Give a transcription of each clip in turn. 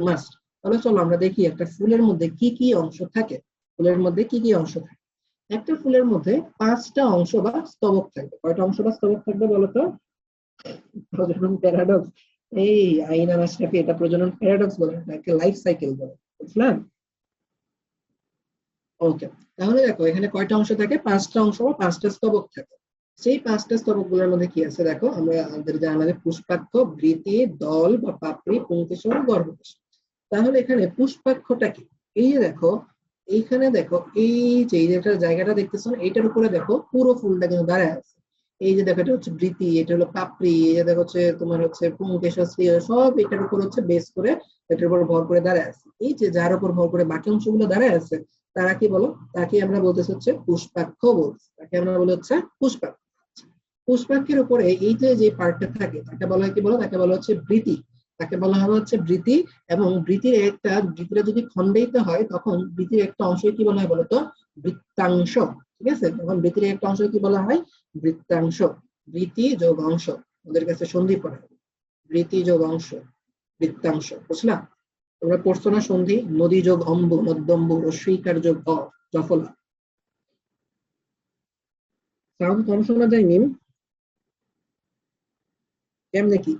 Must তাহলে চলো আমরা দেখি একটা ফুলের মধ্যে কি কি অংশ থাকে। ফুলের মধ্যে কি কি অংশ থাকে? একটা ফুলের মধ্যে পাঁচটা অংশ বা স্তবক থাকবে। কয়টা অংশ বা স্তবক থাকবে বলতো? প্রজনন প্যারাডক্স এই আইনা মাসরাফি এটা প্রজনন প্যারাডক্স বলে এটাকে লাইফ সাইকেল বলে, বুঝলাম? ওকে তাহলে দেখো, এখানে কয়টা অংশ থাকে? পাঁচটা অংশ বা পাঁচটা স্তবক থাকে। সেই পাঁচটা স্তবকগুলোর মধ্যে কি আছে দেখো? আমরা আমাদের জানা আছে পুষ্পাক্ষ বৃতি দল বা পাপড়ি, পুংকেশর, গর্ভকেশর। তাহলে এখানে পুষ্পাক্ষটা কি? এই যে দেখো এইখানে দেখো এই যে এই যে একটা জায়গাটা দেখতেছো না, এইটার উপরে দেখো পুরো ফুলটা কিন্তু দাঁড়ায় আছে। এই যে দেখো এটা হচ্ছে বৃতি এটা হলো পাপড়ি এই যে দেখো হচ্ছে তোমার হচ্ছে পুংকেশর সব এটার উপর হচ্ছে বেস করে এটার উপর ভর করে দাঁড়ায় আছে। এই যে যার উপর ভর করে বাকি অংশগুলো দাঁড়ায় আছে তারা কি বলো? তাকে আমরা বলতেছি হচ্ছে পুষ্পাক্ষ বলছি। তাকে আমরা বলি হচ্ছে পুষ্পাক্ষ। পুষ্পাক্ষের উপরে এই যে যে পার্টটা থাকে তাকে বলা হয় কি বলো? তাকে বলা হচ্ছে বৃতি তাকে বলা হবে হচ্ছে বৃতি এবং বৃতির একটা বৃতিটা যদি খণ্ডায়িত হয়, তখন বৃতির একটা অংশ কি বলা হয় বলতো? বৃত্তাংশ। ঠিক আছে? তখন বৃতির একটা অংশ কি বলা হয়? বৃত্তাংশ। বৃতি যোগ অংশ। ওদের কাছে সন্ধি পড়ে। বৃতি যোগ অংশ। বৃত্তাংশ। বুঝলা? তোমরা পড়ছো না সন্ধি? নদী যোগ অম্ব মধ্যম্ব রস্বীকার যোগ অ, জফলা। সাউন্ড কম শোনা যায়, মিম? কেমনে কি?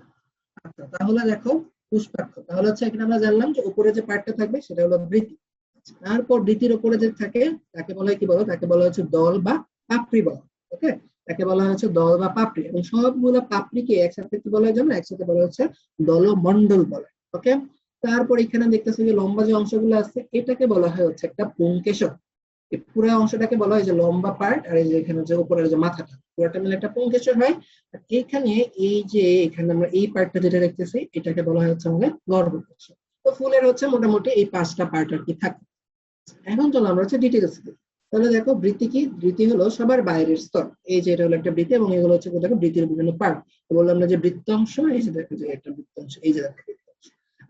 আচ্ছা তাহলে দেখো পুষ্পাক্ষ। তাহলে হচ্ছে এখানে আমরা জানলাম যে উপরে যে পার্টটা থাকবে সেটা হলো বৃতি আচ্ছা, তারপর বৃতির উপরে যে থাকে তাকে বলা হয় কি বলো? তাকে বলা হচ্ছে দল বা পাপড়ি বল ওকে? তাকে বলা হচ্ছে দল বা পাপড়ি। এবং সবগুলো পাপড়িকে একসাথে কি বলা হয় জানো? একসাথে বলা হচ্ছে দলমণ্ডল বলে ওকে? তারপর এখানে দেখতেছি যে লম্বা যে অংশগুলো আছে এটাকে বলা হয় হচ্ছে একটা পুংকেশর এই পুরো অংশটাকে বলা হয় যে লম্বা পার্ট আর এই যে এখানে যে উপরের যে মাথাটা, পুরোটা মিলে একটা পুংকেশর হয়। আর এখানে এই যে এখানে আমরা এই পার্টটা যেটা দেখতেছি, এটাকে বলা হয় হচ্ছে আমাদের গর্ভকেশর তো ফুলের হচ্ছে মোটামুটি এই পাঁচটা পার্ট আর কি থাকে। এখন চলো আমরা হচ্ছে ডিটেলস তাহলে দেখো, বৃত্তি কি? বৃত্তি হলো সবার বাইরের স্তর। এই যে এটা হলো একটা বৃত্তি এবং এগুলো হচ্ছে দেখো বৃত্তির বিভিন্ন পার্ট বললাম না যে বৃত্তাংশ, এই যে দেখো যে একটা বৃত্তাংশ, এই যে দেখো।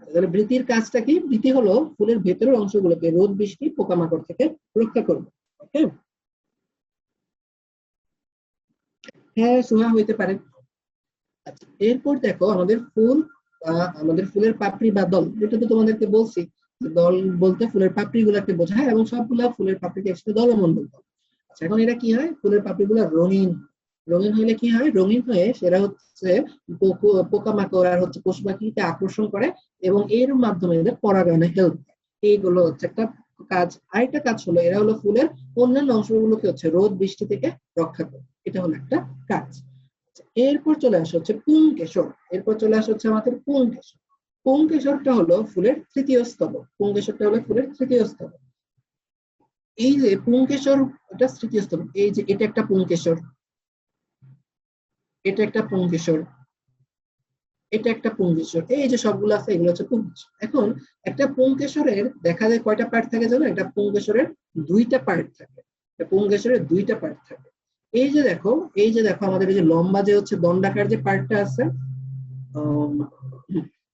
তাহলে বৃত্তির কাজটা কি? বৃত্তি হলো ফুলের ভেতরের অংশগুলোকে রোদ, বৃষ্টি, পোকামাকড় থেকে রক্ষা করবে, ওকে? হ্যাঁ সোহা হইতে পারে। আচ্ছা এরপর দেখো আমাদের ফুল আমাদের ফুলের পাপড়ি বা দল, এটা তো তোমাদেরকে বলছি দল বলতে ফুলের পাপড়ি গুলাকে বোঝায় এবং সবগুলা ফুলের পাপড়িকে একসাথে দলমন্ডল বলে আচ্ছা এখন এটা কি হয়? ফুলের পাপড়ি গুলা রঙিন রঙিন হলে কি হয়? রঙিন হয়ে সেটা হচ্ছে পোক- পোকামাকড় আর হচ্ছে পশু পাখিকে আকর্ষণ করে এবং এর মাধ্যমে এদের পরাগায়নে হেল্প এইগুলো হচ্ছে একটা কাজ। আরেকটা কাজ হলো, এরা হলো ফুলের অন্যান্য অংশগুলোকে হচ্ছে রোদ, বৃষ্টি থেকে রক্ষা করে। এটা হলো একটা কাজ। এরপর চলে আসে হচ্ছে পুংকেশর। এরপর চলে আসে হচ্ছে আমাদের পুংকেশর। পুংকেশরটা হলো ফুলের তৃতীয় স্তবক পুংকেশরটা হলো ফুলের তৃতীয় স্তবক এই যে পুংকেশর, এটা তৃতীয় স্তবক এই যে এটা একটা পুংকেশর। এটা একটা পুংকেশর এটা একটা পুংকেশর এই যে সবগুলো আছে, এগুলো হচ্ছে পুংকেশর এখন একটা পুংকেশরের দেখা যায় কয়টা পার্ট থাকে জানো? একটা পুংকেশরের দুইটা পার্ট থাকে। পুংকেশরের দুইটা পার্ট থাকে। এই যে দেখো, এই যে দেখো আমাদের এই যে লম্বা যে হচ্ছে দণ্ডাকার যে পার্টটা আছে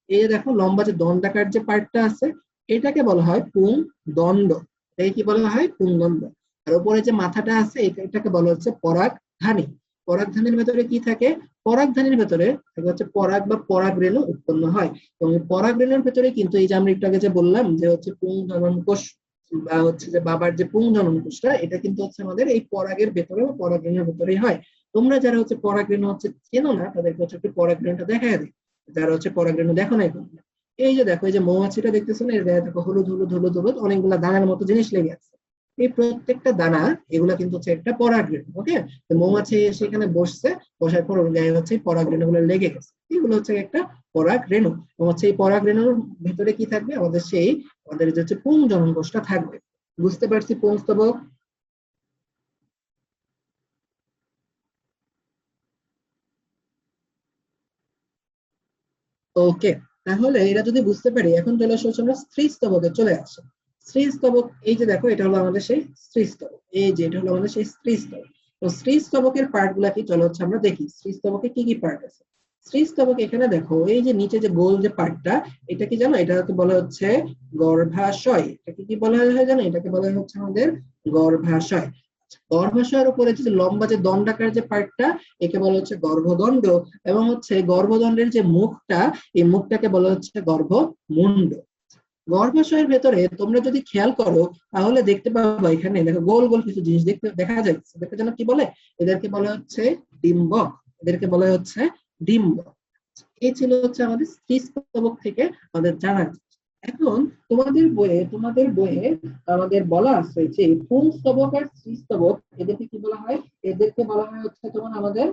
এই দেখো লম্বা যে দণ্ডাকার যে পার্টটা আছে, এটাকে বলা হয় পুং দণ্ড এই কি বলা হয়? পুংদণ্ড। আর উপরে যে মাথাটা আছে এটা- এটাকে বলা হচ্ছে পরাগধানী। পরাগধানীর ভেতরে কি থাকে? পরাগধানীর ভেতরে হচ্ছে পরাগ বা পরাগ রেণু উৎপন্ন হয়। এবং পরাগ রেণুর ভেতরে কিন্তু এই যে আমরা একটু আগে যে বললাম যে হচ্ছে পুং জনন কোষ বা হচ্ছে যে বাবার যে পুং জনন কোষটা এটা কিন্তু হচ্ছে আমাদের এই পরাগের ভেতরে বা পরাগ রেণুর ভেতরেই হয়। তোমরা যারা হচ্ছে পরাগ রেণু হচ্ছে চেনো না, তাদেরকে হচ্ছে একটু পরাগ রেণুটা দেখায় দিই। যারা হচ্ছে পরাগ রেণু দেখো না। এই যে দেখো, এই যে মৌমাছিটা দেখতেছো না এর গায়ে দেখো, হলুদ হলুদ হলুদ হলুদ, অনেকগুলা দানার মতো জিনিস লেগে আছে। এই প্রত্যেকটা দানা, এগুলা কিন্তু হচ্ছে একটা পরাগ রেণু ওকে মৌমাছি সেখানে বসছে, বসার পর ওর গায়ে হচ্ছে এই পরাগ রেণু গুলো লেগে গেছে। এগুলো হচ্ছে একটা পরাগ রেণু হচ্ছে এই পরাগ রেণুর ভিতরে কি থাকবে? আমাদের সেই, আমাদের যে হচ্ছে পুং জনন কোষটা থাকবে। বুঝতে পারছি পুং স্তবক ওকে তাহলে এটা যদি বুঝতে পারি, এখন চলে আসে হচ্ছে আমরা স্ত্রী স্তবকে চলে আসে। স্ত্রী স্তবক এই যে দেখো, এটা হলো আমাদের সেই স্ত্রী স্তবক এই যে, এটা হলো আমাদের সেই স্ত্রী স্তবক তো স্ত্রী স্তবকের পার্টগুলা কি? চলো হচ্ছে আমরা দেখি স্ত্রী স্তবকে কি কি পার্ট আছে? স্ত্রী স্তবক এখানে দেখো, এই যে নিচে যে গোল যে পার্টটা, এটা কি জানো? এটাকে বলা হচ্ছে গর্ভাশয়। এটাকে কি বলা হয় জানো? এটাকে বলা হচ্ছে আমাদের গর্ভাশয়। গর্ভাশয়ের উপরে যে লম্বা যে দণ্ডাকার যে পার্টটা, একে বলা হচ্ছে গর্ভদণ্ড এবং হচ্ছে গর্ভদণ্ডের যে মুখটা, এই মুখটাকে বলা হচ্ছে গর্ভমুণ্ড। গর্ভাশয়ের ভেতরে তোমরা যদি খেয়াল করো, তাহলে দেখতে পাবো এখানে, দেখো গোল গোল কিছু জিনিস দেখতে, দেখা যাচ্ছে দেখে যেন কি বলে? এদেরকে বলা হচ্ছে ডিম্বক এদেরকে বলা হচ্ছে ডিম্বক এই ছিল হচ্ছে আমাদের স্ত্রীস্তবক থেকে আমাদের জানা এখন তোমাদের বইয়ে তোমাদের বইয়ে আমাদের বলা আছে যে পুংস্তবক আর স্ত্রীস্তবক, এদেরকে কি বলা হয়? এদেরকে বলা হয় হচ্ছে তোমার আমাদের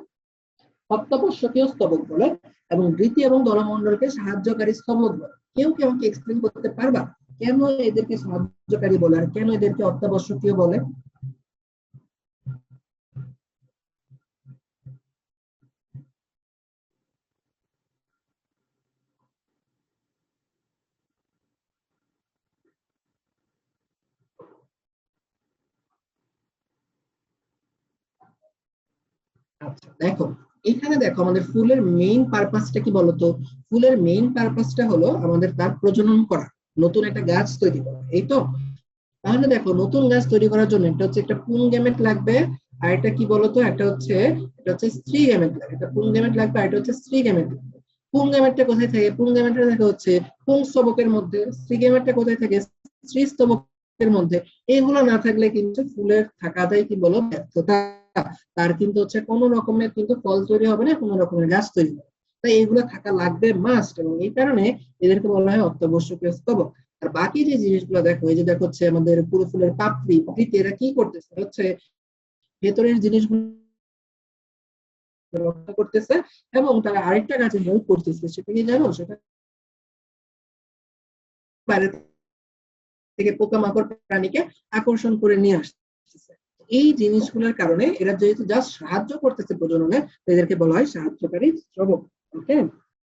অত্যাবশ্যকীয় স্তবক বলে, এবং বৃত্তি এবং দলমন্ডলকে সাহায্যকারী স্তবক বলে। কেউ কি আমাকে এক্সপ্লেন করতে পারবা? কেন এদেরকে সাহায্যকারী বলে আর কেন এদেরকে অত্যাবশ্যকীয় বলে? আচ্ছা দেখো এখানে দেখো আমাদের ফুলের মেইন পারপাসটা কি বলতো? ফুলের মেইন পারপাসটা হলো আমাদের তার প্রজনন করা, নতুন একটা গাছ তৈরি করা, এই তো? তাহলে দেখো নতুন গাছ তৈরি করার জন্য এটা হচ্ছে একটা পুং গেমেট লাগবে, আর এটা কি বলতো? একটা হচ্ছে এটা হচ্ছে স্ত্রী গেমেট লাগবে এটা পুং গেমেট লাগবে, আর এটা হচ্ছে স্ত্রী গেমেট পুং গেমেটটা কোথায় থাকে? পুং গেমেটটা থাকে হচ্ছে পুং স্তবকের মধ্যে, স্ত্রী গেমেটটা কোথায় থাকে? স্ত্রী স্তবকের মধ্যে। এগুলো না থাকলে কিন্তু ফুলের থাকাটাই কি বলো ব্যর্থতা তার কিন্তু হচ্ছে কোন রকমের কিন্তু ফল তৈরি হবে না, কোন রকমের গাছ তৈরি হবে তাই এগুলো থাকা লাগবে মাস্ট এবং এই কারণে এদেরকে বলা হয় অত্যাবশ্যকীয় স্তবক। আর বাকি যে জিনিসগুলো দেখো, এই যে দেখো হচ্ছে আমাদের পুরো ফুলের পাপড়ি, পাপড়িতে এরা কি করতেছে? হচ্ছে ভেতরের জিনিসগুলো রক্ষা করতেছে এবং তারা আরেকটা গাছে হেল্প করতেছে। সেটা কি জানো? সেটা বাইরে থেকে পোকামাকড় প্রাণীকে আকর্ষণ করে নিয়ে আসতেছে। এই জিনিসগুলোর কারণে এরা যেহেতু জাস্ট সাহায্য করতেছে প্রজননে এদেরকে বলা হয় সাহায্যকারী শ্রবক ওকে